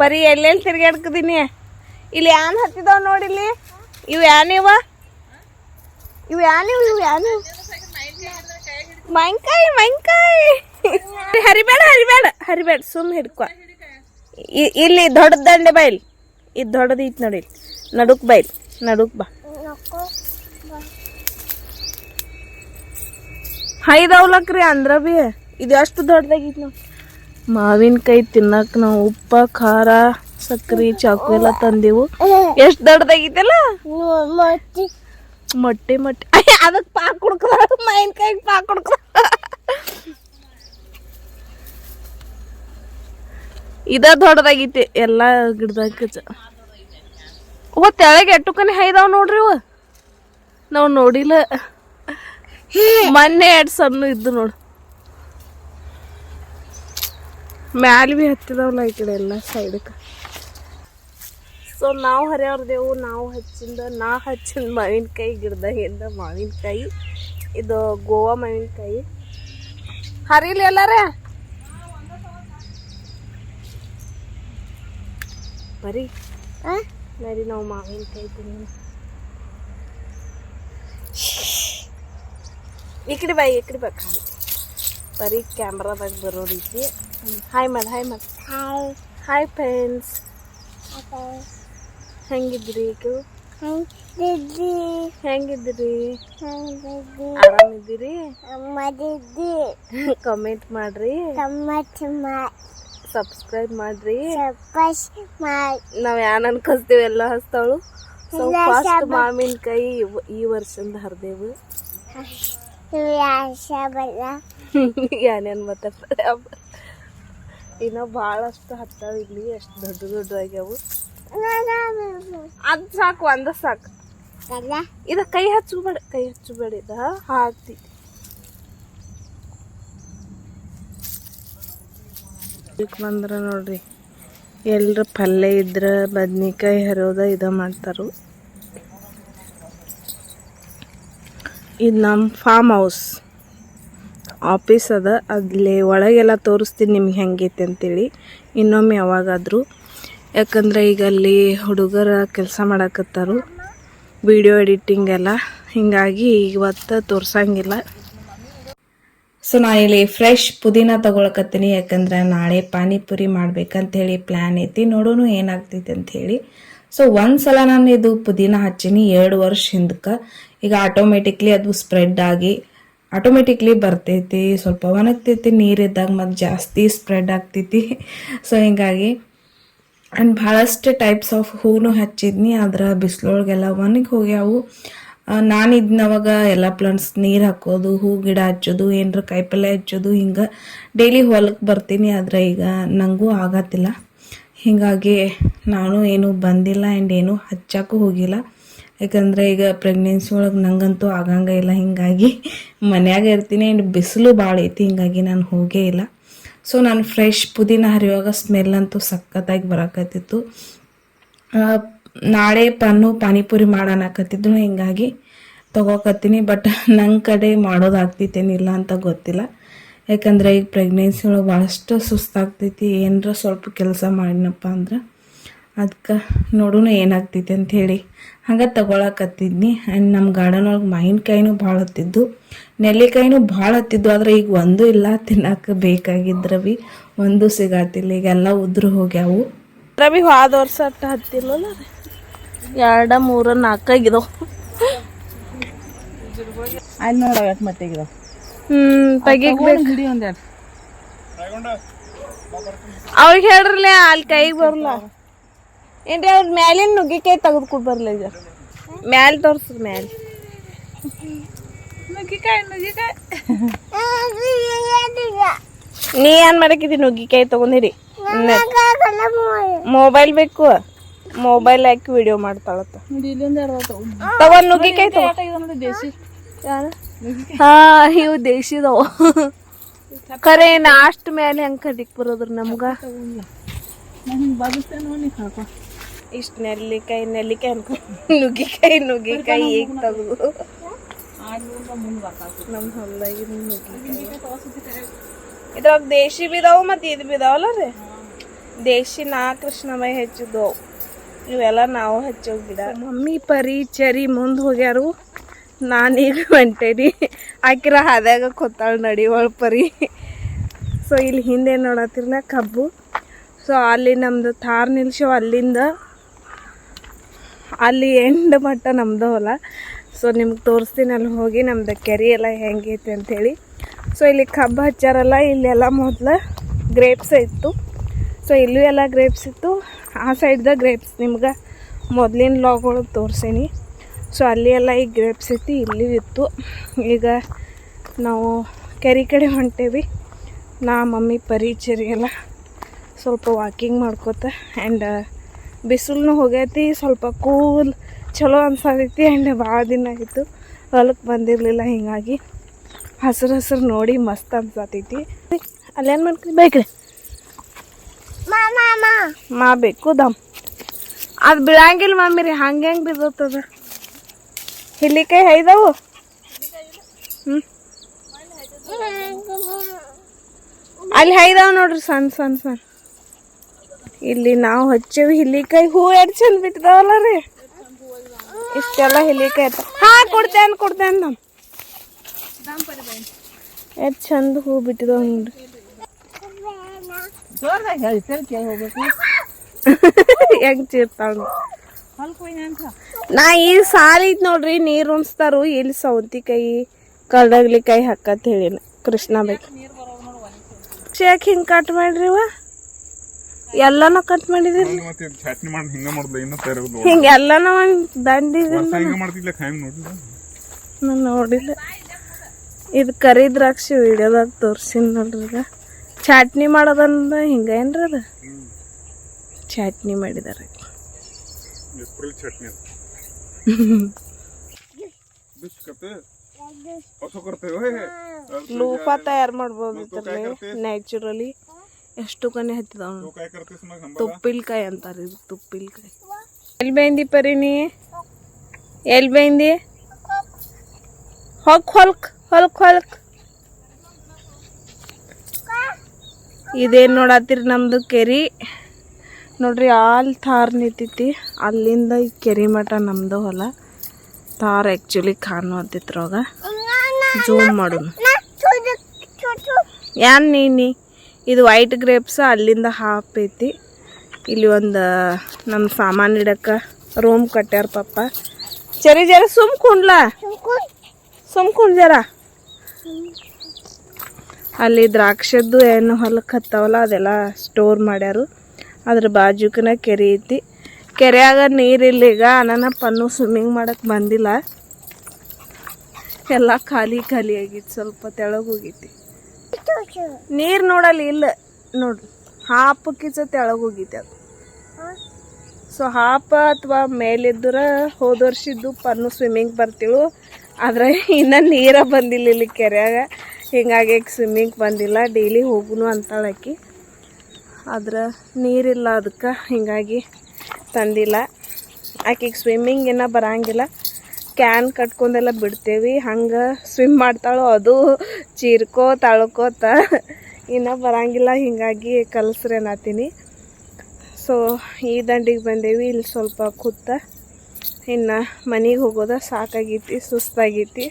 ಪರಿ ಎಲ್ಲೆಲ್ಲಿ ತಿರ್ಗಾಡ್ಕದೀನಿ ಇಲ್ಲಿ ಯಾನ್ ಹತ್ತಿದಾವ ನೋಡಿಲ್ಲಿ ಇವು ಯಾನಿವ ಇವು? ಯಾನಿವು ಇವು ಯಾನಿವು ಮಾವಿನಕಾಯಿ ಮಾಯಂಕಾಯಿ ಹರಿಬೇಡ ಹರಿಬೇಡ ಹರಿಬೇಡ. ಸುಮ್ ಹಿಡ್ಕೊ. ಇಲ್ಲಿ ದೊಡ್ಡ ದಂಡೆ ಬೈಲ್ ಇದು ದೊಡ್ಡದು ಐತಿ ನೋಡಿ. ನಡುಕ್ ಬಾ ಇಲ್ಲಿ. ನಡುಕ್ ಬಾ. ಹೈದವ್ಲಕ್ರಿ ಅಂದ್ರ ಬಿ. ಇದು ಎಷ್ಟು ದೊಡ್ಡದಾಗಿತ್ತು ನಾವು ಮಾವಿನಕಾಯಿ ತಿನ್ನಕ್ ನಾವು ಉಪ್ಪ, ಖಾರ ಸಕ್ಕರೆ ಚಾಕು ಎಲ್ಲ ತಂದೆವು. ಎಷ್ಟು ದೊಡ್ಡದಾಗೈತಲ್ಲ ಮೊಟ್ಟೆ ಮೊಟ್ಟೆ. ಅದಕ್ಕೆ ಪಾಕ್ ಕುಡ್ಕದ ಮಾವಿನಕಾಯಿಗೆ ಪಾಕ್ ಕುಡ್ಕದ ಇದ ದೊಡ್ಡದಾಗೈತಿ. ಎಲ್ಲ ಗಿಡದಾಗ ಓ, ತೆಳಗೆ ಎಟ್ಟುಕನೆ ಹೈದಾವ್ ನೋಡ್ರಿ ಅವ. ನಾವು ನೋಡಿಲ್ಲ. ಮೊನ್ನೆ ಎರಡು ಸಣ್ಣ ಇದ್ದು ನೋಡು. ಮ್ಯಾಲ ಬಿ ಹತ್ತಿದವಲ್ಲ ಈ ಕಡೆ ಎಲ್ಲ ಸೈಡಕ್ಕೆ ಸೊ ನಾವು ಹರಿಯವ್ರದೇವು ನಾವು ಹಚ್ಚಿಂದ ನಾ ಹಚ್ಚಿದ ಮಾವಿನಕಾಯಿ ಗಿಡದಾಗಿಂದ ಮಾವಿನಕಾಯಿ. ಇದು ಗೋವಾ ಮಾವಿನಕಾಯಿ. ಹರಿಲಿ ಎಲ್ಲಾರೇ? ಬರೀ. ನರಿ ನಾವು ಮಾವಿನಕಾಯಿ ತಿನ್ನ ಈ ಕಡೆ ಬಾ ಈ ಕಡೆ ಬಾ. ಖಾಲಿ ಬರೀ ಕ್ಯಾಮ್ರಾದಾಗ ಬರೋ ರೀತಿ ಹಾಯ್ ಮಾಡಿ ಹಾಯ್ ಮಾಡಿ. ಹಾಯ್ ಹಾಯ್ ಫ್ರೆಂಡ್ಸ್ ಹೆಂಗಿದ್ರಿ ಈಗ? ಹೆಂಗಿದ್ರಿ? ಆರಾಮಿದ್ದೀರಿ? ಕಮೆಂಟ್ ಮಾಡ್ರಿ. ಸಬ್ಸ್ಕ್ರೈಬ್ ಮಾಡ್ರಿ. ನಾವ್ ಯಾನ್ ಅನ್ಕೊಸ್ತೀವಿ ಎಲ್ಲ ಹಸ್ತಾಳು? ಸೊ ಫಸ್ಟ್ ಮಾವಿನಕಾಯಿ ಇವ್- ಈ ವರ್ಷದಿಂದ ಹರಿದೇವು. ಏನೇನು [laughs] ಮಾತಾಡ್ತಾರೆ ಇನ್ನೂ ಭಾಳಷ್ಟು ಹತ್ತಾವ ಇಲ್ಲಿ ಎಷ್ಟು ದೊಡ್ಡ ದೊಡ್ಡ ಆಗ್ಯಾವು ಅದು ಸಾಕು ಅಂದ ಸಾಕು. ಇದ ಕೈ ಹಚ್ಚಬೇಡ ಕೈ ಹಚ್ಚಬೇಡ ಇದ. ಹಾಕ್ತಿ ಇದಕ್ಕೆ ಬಂದ್ರ ನೋಡ್ರಿ ಎಲ್ರ ಪಲ್ಯ ಇದ್ರ ಬದ್ನಿಕಾಯಿ ಹರೋದ ಇದ ಮಾಡ್ತಾರು. ಇದು ನಮ್ಮ ಫಾರ್ಮ್ ಹೌಸ್ ಆಫೀಸ್ ಅದ ಅಲ್ಲಿ ಒಳಗೆಲ್ಲ ತೋರಿಸ್ತೀನಿ ನಿಮ್ಗೆ ಹೆಂಗೈತೆ ಅಂತೇಳಿ. ಇನ್ನೊಮ್ಮೆ ಯಾವಾಗಾದರೂ ಯಾಕಂದ್ರೆ ಈಗ ಅಲ್ಲಿ ಹುಡುಗರ ಕೆಲಸ ಮಾಡಕತ್ತಾರು ವಿಡಿಯೋ ಎಡಿಟಿಂಗ್ ಎಲ್ಲ. ಹಿಂಗಾಗಿ ಇವತ್ತು ತೋರ್ಸಂಗಿಲ್ಲ. ಸೊ ನಾ ಇಲ್ಲಿ ಫ್ರೆಶ್ ಪುದೀನ ತಗೊಳಕತ್ತೀನಿ, ಯಾಕಂದ್ರೆ ನಾಳೆ ಪಾನಿಪುರಿ ಮಾಡ್ಬೇಕಂತ ಹೇಳಿ ಪ್ಲ್ಯಾನ್ ಐತಿ. ನೋಡೋನು ಏನಾಗ್ತೈತಿ ಅಂತ ಹೇಳಿ ಸೊ ಒಂದ್ಸಲ ನಾನು ಇದು ಪುದೀನ ಹಚ್ಚೀನಿ, ಎರಡು ವರ್ಷ ಹಿಂದಕ್ಕೆ ಈಗ ಆಟೋಮೆಟಿಕ್ಲಿ ಅದು ಸ್ಪ್ರೆಡ್ ಆಗಿ ಆಟೋಮೆಟಿಕ್ಲಿ ಬರ್ತೈತಿ. ಸ್ವಲ್ಪ ಒಣಗ್ತೈತಿ, ನೀರಿದ್ದಾಗ ಮತ್ತು ಜಾಸ್ತಿ ಸ್ಪ್ರೆಡ್ ಆಗ್ತೈತಿ. ಸೊ ಹಿಂಗಾಗಿ ಆ್ಯಂಡ್ ಭಾಳಷ್ಟು ಟೈಪ್ಸ್ ಆಫ್ ಹೂನು ಹಚ್ಚಿದ್ನಿ. ಆದ್ರೆ ಬಿಸಿಲೊಳಗೆಲ್ಲ ಒಣಗಿ ಹೋಗ್ಯಾವು. ನಾನು ಎಲ್ಲ ಪ್ಲಾಂಟ್ಸ್ ನೀರು ಹಾಕೋದು, ಹೂ ಗಿಡ ಹಚ್ಚೋದು, ಏನರ ಕಾಯಿಪಲ್ಲೆ ಹಚ್ಚೋದು, ಹಿಂಗೆ ಡೈಲಿ ಹೊಲಕ್ಕೆ ಬರ್ತೀನಿ. ಆದರೆ ಈಗ ನನಗೂ ಆಗತ್ತಿಲ್ಲ. ಹೀಗಾಗಿ ನಾನು ಏನೂ ಬಂದಿಲ್ಲ ಆ್ಯಂಡ್ ಏನು ಹಚ್ಚಕ್ಕೂ ಹೋಗಿಲ್ಲ. ಯಾಕಂದರೆ ಈಗ ಪ್ರೆಗ್ನೆನ್ಸಿ ಒಳಗೆ ನಂಗಂತೂ ಆಗಂಗ ಇಲ್ಲ. ಹೀಗಾಗಿ ಮನ್ಯಾಗ ಇರ್ತೀನಿ ಆ್ಯಂಡ್ ಬಿಸಿಲು ಭಾಳ ಐತಿ. ಹೀಗಾಗಿ ನಾನು ಹೋಗೇ ಇಲ್ಲ. ಸೊ ನಾನು ಫ್ರೆಶ್ ಪುದೀನ ಹರಿಯುವಾಗ ಸ್ಮೆಲ್ ಅಂತೂ ಸಖತ್ತಾಗಿ ಬರಕತ್ತಿತ್ತು. ನಾಳೆ ಪನ್ನು ಪಾನಿಪುರಿ ಮಾಡೋಣಕತ್ತಿದ್ದು ಹಿಂಗಾಗಿ ತಗೋಕತ್ತೀನಿ ಬಟ್ [laughs] ನನ್ನ ಕಡೆ ಮಾಡೋದಾಗ್ತಿತ್ತೇನಿಲ್ಲ ಅಂತ ಗೊತ್ತಿಲ್ಲ. ಯಾಕಂದರೆ ಈಗ ಪ್ರೆಗ್ನೆನ್ಸಿ ಒಳಗೆ ಭಾಳಷ್ಟು ಸುಸ್ತಾಗ್ತೈತಿ, ಏನರ ಸ್ವಲ್ಪ ಕೆಲಸ ಮಾಡಿನಪ್ಪ ಅಂದ್ರೆ. ಅದಕ್ಕೆ ನೋಡೋಣ ಏನಾಗ್ತೈತಿ ಅಂಥೇಳಿ ಹೇಳಿ. ಹಂಗೆ ತಗೊಳಕತ್ತಿದ್ನಿ. ಆ್ಯಂಡ್ ನಮ್ಮ ಗಾರ್ಡನ್ ಒಳಗೆ ಮಾವಿನಕಾಯಿನೂ ಭಾಳ ಹತ್ತಿದ್ದು. ನೆಲ್ಲಿಕಾಯಿನೂ ಭಾಳ ಹತ್ತಿದ್ದು ಆದರೆ ಈಗ ಒಂದು ಇಲ್ಲ. ತಿನ್ನಕ್ಕೆ ಬೇಕಾಗಿದ್ರವಿ ಒಂದು ಸಿಗತ್ತಿಲ್ಲ ಈಗೆಲ್ಲ ಉದ್ರು ಹೋಗ್ಯಾವು. ರವಿ ಹೋದ ವರ್ಷ ಅಟ್ಟ ಹತ್ತಿಲ್ಲ ಎರಡ ಮೂರ ನಾಲ್ಕಾಗಿದವು ಅಲ್ಲಿ ನೋಡಬೇಕು ಮತ್ತೆ ತೆಗಿಬೇಕು ಒಂದೆರಡು ಅವ್ರಿಗೆ ಹೇಳ್ರಲ್ಲ ಅಲ್ಲಿ ಕೈಗೆ ಬರಲ್ಲ. ಏನ್ರಿ ಅವ್ರ ಮ್ಯಾಲಿನ ನುಗ್ಗಿಕಾಯಿ ತೆಗೆದು ಕೊಡ್ ಬರ್ಲ ಈಗ ಮ್ಯಾಲ್ ತೋರ್ಸ್ರಿ ಮ್ಯಾಲ್ ನುಗ್ಗಿಕಾಯಿ ನುಗ್ಗಿಕಾಯಿ ನೀ ಏನ್ ಮಾಡಕಿದಿ ನುಗ್ಗಿಕಾಯಿ ತಗೊಂಡಿರಿ ಮೊಬೈಲ್ ಬೇಕು ಮೊಬೈಲ್ ಹಾಕಿ ವಿಡಿಯೋ ಮಾಡ್ತಾಳತ್ತ ನೋಡಿ ಇಲ್ಲೊಂದು ಎರಡು ತಗೊಂಡ್ ನುಗ್ಗಿಕಾಯಿ ತಗೋ ನೋಡಿ ದೇಸಿ ಹಾ ಇವು ದೇಶಿದವು ಖರೆ ನಾಸ್ಟ್ ಮೇಲೆ ಹೆಂಗ್ ಕಡಿಕ್ ಬರೋದ್ರ ನಮ್ಗ ನಾನು ಹಿಂಗೆ ಬದುಸ್ತೇನೆ ನೋಡಿ ಹಾಕೋ ಇಷ್ಟ ನೆಲ್ಲಿಕಾಯಿ ನೆಲ್ಲಿಕಾಯಿ ಅನ್ಕೊ [laughs] ನುಗ್ಗಿಕಾಯಿ ನುಗ್ಗಿಕಾಯಿ ಈಗ ತೆಗ್ದು ನಮ್ಮ ಹೊಲ್ದಾಗಿನ ನುಗ್ಗಿಕಾಯಿ. ಇದ್ರಾಗ ದೇಶಿ ಬಿದಾವು ಮತ್ತು ಇದು ಬಿದಾವಲ್ಲ ರೀ? ದೇಶಿ ನಾ ಕೃಷ್ಣಮಯ ಹೆಚ್ಚಿದ್ದವು. ಇವೆಲ್ಲ ನಾವು ಹಚ್ಚೋ ಗಿಡ ಮಮ್ಮಿ ಪರಿ ಚರಿ ಮುಂದೆ ಹೋಗ್ಯಾರು. ನಾನೀಗ ಹೊಂಟೇನಿ. ಹಾಕಿರ ಹಾದ್ಯಾಗ ಕೊತ್ತಾಳ ನಡಿವಳ ಪರಿ. ಸೊ ಇಲ್ಲಿ ಹಿಂದೆ ನೋಡತ್ತಿರ್ಲ ಕಬ್ಬು. ಸೊ ಅಲ್ಲಿ ನಮ್ದು ಥಾರ್ ನಿಲ್ಸೋ ಅಲ್ಲಿಂದ ಅಲ್ಲಿ ಎಂಡ್ ಮಟ್ಟ ನಮ್ಮದು ಹೊಲ ಸೊ ನಿಮ್ಗೆ ತೋರಿಸ್ತೀನಿ, ಅಲ್ಲಿ ಹೋಗಿ ನಮ್ದು ಕೆರೆ ಎಲ್ಲ ಹೆಂಗೈತೆ ಅಂಥೇಳಿ ಸೊ ಇಲ್ಲಿ ಕಬ್ಬು ಹಚ್ಚಾರಲ್ಲ, ಇಲ್ಲೆಲ್ಲ ಮೊದಲು ಗ್ರೇಪ್ಸ್ ಇತ್ತು. ಸೊ ಇಲ್ಲೂ ಎಲ್ಲ ಗ್ರೇಪ್ಸ್ ಇತ್ತು. ಆ ಸೈಡ್ದ ಗ್ರೇಪ್ಸ್ ನಿಮ್ಗೆ ಮೊದಲಿನ ಲಾಗೊಳಗೆ ತೋರಿಸೀನಿ. ಸೊ ಅಲ್ಲಿ ಎಲ್ಲ ಈಗ ಗ್ರೇಪ್ಸ್ ಇತ್ತು, ಇಲ್ಲೂ ಇತ್ತು. ಈಗ ನಾವು ಕೆರೆ ಕಡೆ ಹೊಂಟೇವಿ. ನಾ, ಮಮ್ಮಿ ಪರಿಚರಿ ಎಲ್ಲ ಸ್ವಲ್ಪ ವಾಕಿಂಗ್ ಮಾಡ್ಕೋತ ಆ್ಯಂಡ್ ಬಿಸಿಲು ಹೋಗೈತಿ ಸ್ವಲ್ಪ ಕೂಲ್ ಚಲೋ ಅನ್ಸತೈತಿ. ಆ್ಯಂಡ್ ಭಾಳ ದಿನ ಆಯಿತು ಹೊಲಕ್ಕೆ ಬಂದಿರಲಿಲ್ಲ ಹಿಂಗಾಗಿ ಹಸಿರು ಹಸಿರು ನೋಡಿ ಮಸ್ತ್ ಅನ್ಸತೈತಿ. ಅಲ್ಲೇನು ಮಾಡ್ಕೊಂಡು ಬೇಕ್ರಿ ಮಾ ಬೇಕು ದಮ್. ಅದು ಬೀಳಂಗಿಲ್ಲ ಮಮ್ಮಿ ರೀ ಹಂಗೆ ಹೆಂಗೆ ಬಿದ್ದೋತದ? ಕೈ ಹೈದವು ಹ್ಞೂ ಅಲ್ಲಿ ಹೈದವು ನೋಡ್ರಿ ಸಣ್ಣ ಸಣ್ಣ ಸಣ್ಣ ಇಲ್ಲಿ ನಾವು ಹಚ್ಚೇವಿ ಹಿಲಿಕಾಯಿ ಹೂ ಎರಡು ಚಂದ ಬಿಟ್ಟಿದಾವಲ್ಲ ರೀ? ಇಷ್ಟೆಲ್ಲ ಹಿಲಿಕಾಯಿ ಇರ್ತಾವ ಹಾ ಕೊಡ್ತೇನೆ ಕೊಡ್ತೇನೆ ನಮ್ ಎಷ್ಟು ಚಂದ ಹೂ ಬಿಟ್ಟಿದಾವ ನೋಡ್ರಿ. ಹೆಂಗ್ ಅಂತ. ನಾ ಈ ಸಾಲ ಐತ್ ನೋಡ್ರಿ ನೀರು ಉಣಿಸ್ತಾರು. ಇಲ್ಲಿ ಸೌತಿಕಾಯಿ ಕಡಗ್ಲಿಕಾಯಿ ಹಾಕತ್ ಹೇಳಿನ. ಕೃಷ್ಣ ಬೇಕು. ಯಾಕೆ ಹಿಂಗ್ ಕಟ್ ಮಾಡ್ರಿ ಇವ ಎಲ್ಲಾನು ಕಟ್ ಮಾಡಿದಿರಿ ಮತ್ತೆ ಚಟ್ನಿ ಮಾಡಿ ಹಿಂಗ ಮಾಡುದು ಇನ್ನ ತರೋದು ಹಿಂಗ ಎಲ್ಲಾನು ಒಂದ್ ದಂಡಿದ್ರಿ ಹಿಂಗ ಮಾಡ್ತಿದ್ಲ ಖಾಯಂ ನೋಡಿಲ್ಲ. ನಾನು ನೋಡಿಲ್ಲ. ಇದು ಕರಿ ದ್ರಾಕ್ಷಿ ವಿಡಿಯೋದಾಗ ತೋರ್ಸಿನ್ ನೋಡ್ರಿ ಈಗ. ಚಟ್ನಿ ಮಾಡೋದಂದ ಹಿಂಗ ಏನ್ರಿ ಅದು? ಚಟ್ನಿ ಮಾಡಿದಾರೆ. ಚಟ್ನಿ ಲೂಫಾ ತಯಾರು ಮಾಡ್ಬೋದಿತ್ತಲ್ಲಿ ನ್ಯಾಚುರಲಿ. ಎಷ್ಟು ಕನೆ ಹತ್ತಿದ ತುಪ್ಪಿಲ್ಕಾಯಿ ಅಂತಾರೆ ಇದು ತುಪ್ಪಿಲ್ಕಾಯಿ. ಎಲ್ಲಿ ಬೈಂದಿ ಪರಿ ನೀ? ಎಲ್ಲಿ ಬೈಂದಿ? ಹೊಕ್ ಹೊಲ್ಕ್ ಹೊಲ್ಕ್ ಹೊಲ್ಕ್. ಇದೇನು ನೋಡತ್ತೀರಿ ನಮ್ಮದು ಕೆರಿ? ನೋಡ್ರಿ ಆಲ್ ಥಾರ್ ನಿಂತೈತಿ. ಅಲ್ಲಿಂದ ಈ ಕೆರೆ ಮಠ ನಮ್ಮದು ಹೊಲ. ಥಾರ್ ಆ್ಯಕ್ಚುಲಿ ಖಾನು ಹತ್ತಿತ್ರಾಗ ಜೂಮ್ ಮಾಡೋಣ. ಯಾನ್ ನೀನಿ ಇದು ವೈಟ್ ಗ್ರೇಪ್ಸ್ ಅಲ್ಲಿಂದ ಹಾಪ್ ಐತಿ. ಇಲ್ಲಿ ಒಂದು ನಮ್ಮ ಸಾಮಾನು ಇಡಕ್ಕೆ ರೂಮ್ ಕಟ್ಟ್ಯಾರ ಪಪ್ಪ ಚರಿ ಜರ, ಸುಮ್ ಕುಂಡ್ಲ ಸುಮ್ ಕುಂಡ್ ಜರ. ಅಲ್ಲಿ ದ್ರಾಕ್ಷದ್ದು ಏನು ಹೊಲಕ್ಕೆ ಹತ್ತವಲ್ಲ, ಅದೆಲ್ಲ ಸ್ಟೋರ್ ಮಾಡ್ಯಾರು. ಅದ್ರ ಬಾಜುಕನ ಕೆರೆ ಐತಿ. ಕೆರೆಯಾಗ ನೀರಿಲ್ಲ ಈಗ ನನ್ನ ಪನ್ನು ಸ್ವಿಮ್ಮಿಂಗ್ ಮಾಡಕ್ಕೆ ಬಂದಿಲ್ಲ. ಎಲ್ಲ ಖಾಲಿ ಖಾಲಿ ಆಗಿತ್ತು, ಸ್ವಲ್ಪ ತೆಳಗೋಗಿತ್ತು ನೀರು ನೋಡಲ್ಲ ಇಲ್ಲ ನೋಡ್ರಿ ಹಾಪ ಕಿಚ ತೆಳಗ ಹೋಗಿದ್ದೆ ಅದು ಸೊ ಹಾಪ ಅಥವಾ ಮೇಲಿದ್ದರ ಹೋದ ವರ್ಷದ್ದು ಪನ್ನು ಸ್ವಿಮ್ಮಿಂಗ್ ಬರ್ತೀಳು ಆದ್ರೆ ಇನ್ನ ನೀರ ಬಂದಿಲ್ಲ ಇಲ್ಲಿ ಕೆರೆಯಾಗ. ಹಿಂಗಾಗಿ ಸ್ವಿಮ್ಮಿಂಗ್ ಬಂದಿಲ್ಲ. ಡೈಲಿ ಹೋಗುನು ಅಂತಾಳಕಿ ಆದ್ರೆ ನೀರಿಲ್ಲ ಅದಕ್ಕೆ ಹಿಂಗಾಗಿ ತಂದಿಲ್ಲ. ಆಕೆಗೆ ಸ್ವಿಮ್ಮಿಂಗ್ ಏನ ಬರಂಗಿಲ್ಲ. ಕ್ಯಾನ್ ಕಟ್ಕೊಂಡೆಲ್ಲ ಬಿಡ್ತೇವಿ. ಹಂಗೆ ಸ್ವಿಮ್ ಮಾಡ್ತಾಳೋ ಅದು. ಚೀರ್ಕೋ ತಳ್ಕೋತ ಇನ್ನೂ ಬರಂಗಿಲ್ಲ, ಹಿಂಗಾಗಿ ಕಲಿಸ್ರಿ ಅನ್ನತ್ತೀನಿ. ಸೊ ಈ ದಂಡಿಗೆ ಬಂದೇವಿ ಇಲ್ಲಿ ಸ್ವಲ್ಪ ಕೂತ. ಇನ್ನು ಮನೆಗೆ ಹೋಗೋದ ಸಾಕಾಗೈತಿ, ಸುಸ್ತಾಗೈತಿ.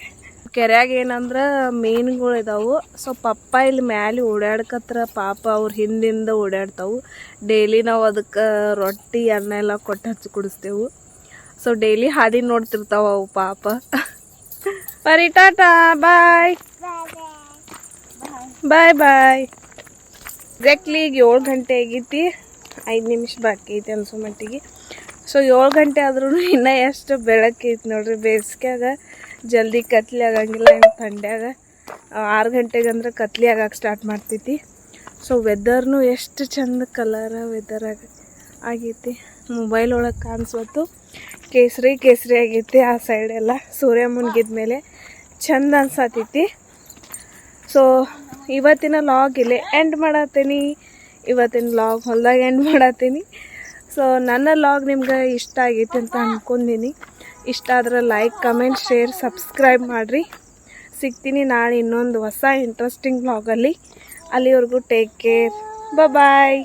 ಕೆರೆಯಾಗ ಏನಂದ್ರೆ ಮೀನುಗಳು ಇದಾವು. ಸೊ ಪಪ್ಪ ಇಲ್ಲಿ ಮ್ಯಾಲೆ ಓಡಾಡ್ಕತ್ರ ಪಾಪ ಅವ್ರ ಹಿಂದಿಂದ ಓಡಾಡ್ತಾವೆ ಡೈಲಿ ನಾವು ಅದಕ್ಕೆ ರೊಟ್ಟಿ, ಅನ್ನ ಎಲ್ಲ ಕೊಟ್ಟು ಹಚ್ಚಿ ಕುಡಿಸ್ತೇವು. ಸೊ ಡೈಲಿ ಹಾದಿ ನೋಡ್ತಿರ್ತಾವ ಅವು ಪಾಪ. [laughs] ಬರೀ ಟಾಟಾ ಬಾಯ್. ಬಾಯ್ ಬಾಯ್ ಎಕ್ಸಾಕ್ಟ್ಲಿ ಈಗ ಏಳು ಗಂಟೆ ಆಗೈತಿ. ಐದು ನಿಮಿಷ ಬಾಕಿ ಐತಿ ಅನ್ಸೋ ಮಟ್ಟಿಗೆ. ಸೊ ಏಳು ಗಂಟೆ ಆದ್ರೂ ಇನ್ನೂ ಎಷ್ಟು ಬೆಳಕೈತಿ ನೋಡ್ರಿ. ಬೇಸಿಗೆಯಾಗ ಜಲ್ದಿ ಕತ್ಲಿ ಆಗಂಗಿಲ್ಲ ಇನ್ನು ಥಂಡ್ಯಾಗ ಆರು ಗಂಟೆಗೆ ಅಂದ್ರೆ ಕತ್ಲಿ ಆಗಕ್ಕೆ ಸ್ಟಾರ್ಟ್ ಮಾಡ್ತೈತಿ. ಸೊ ವೆದರ್ನು ಎಷ್ಟು ಚಂದ ಕಲರ್ ಆಗ, ಆಗೈತಿ. ಮೊಬೈಲ್ ಒಳಗೆ ಕಾಣಿಸ್ಬತ್ತು ಕೇಸರಿ ಕೇಸರಿ ಆಗೈತಿ ಆ ಸೈಡೆಲ್ಲ ಸೂರ್ಯ ಮುನ್ಗಿದ ಮೇಲೆ ಚಂದ ಅನ್ಸತೈತಿ. ಸೊ ಇವತ್ತಿನ ಲಾಗ್ ಇಲ್ಲೇ ಎಂಡ್ ಮಾಡತ್ತೀನಿ ಇವತ್ತಿನ ಲಾಗ್ ಹೊಲ್ದಾಗ ಎಂಡ್ ಮಾಡತ್ತೀನಿ ಸೊ ನನ್ನ ಲಾಗ್ ನಿಮ್ಗೆ ಇಷ್ಟ ಆಗೈತಿ ಅಂತ ಅಂದ್ಕೊಂಡೀನಿ ಇಷ್ಟ ಆದ್ರೆ ಲೈಕ್ ಕಮೆಂಟ್ ಶೇರ್ ಸಬ್ಸ್ಕ್ರೈಬ್ ಮಾಡಿರಿ ಸಿಗ್ತೀನಿ ನಾಳೆ ಇನ್ನೊಂದು ಹೊಸ ಇಂಟ್ರೆಸ್ಟಿಂಗ್ ಲಾಗಲ್ಲಿ ಅಲ್ಲಿವರೆಗೂ ಟೇಕ್ ಕೇರ್ ಬಾಯ್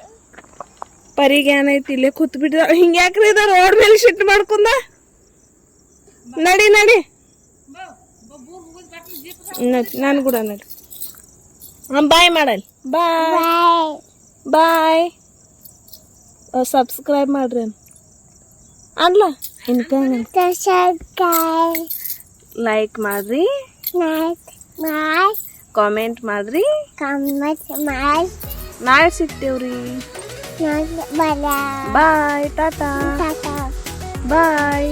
ಪರಿಗೆ ಏನೈತಿ ಇಲ್ಲೇ ಕೂತ್ ಬಿಟ್ಟಿದ ಹಿಂಗೆ ಯಾಕ್ರಿ ಇದ ರೋಡ್ ಮೇಲೆ ಶಿಟ್ ಮಾಡ್ಕೊಂಡ ನಡಿ ನಡಿ ನಾನು ಕೂಡ ನಡಿ ಬಾಯ್ ಮಾಡಲ್ ಬಾಯ್ ಬಾಯ್ ಸಬ್ಸ್ಕ್ರೈಬ್ ಮಾಡ್ರಿ ಅನ್ಲ ಇನ್ಕ ಲೈಕ್ ಮಾಡ್ರಿ ಕಾಮೆಂಟ್ ಮಾಡ್ರಿ ನಾಳೆ ಸಿಗ್ತೇವ್ರಿ ಬಾಯ್ ಟಾಟಾ ಬಾಯ್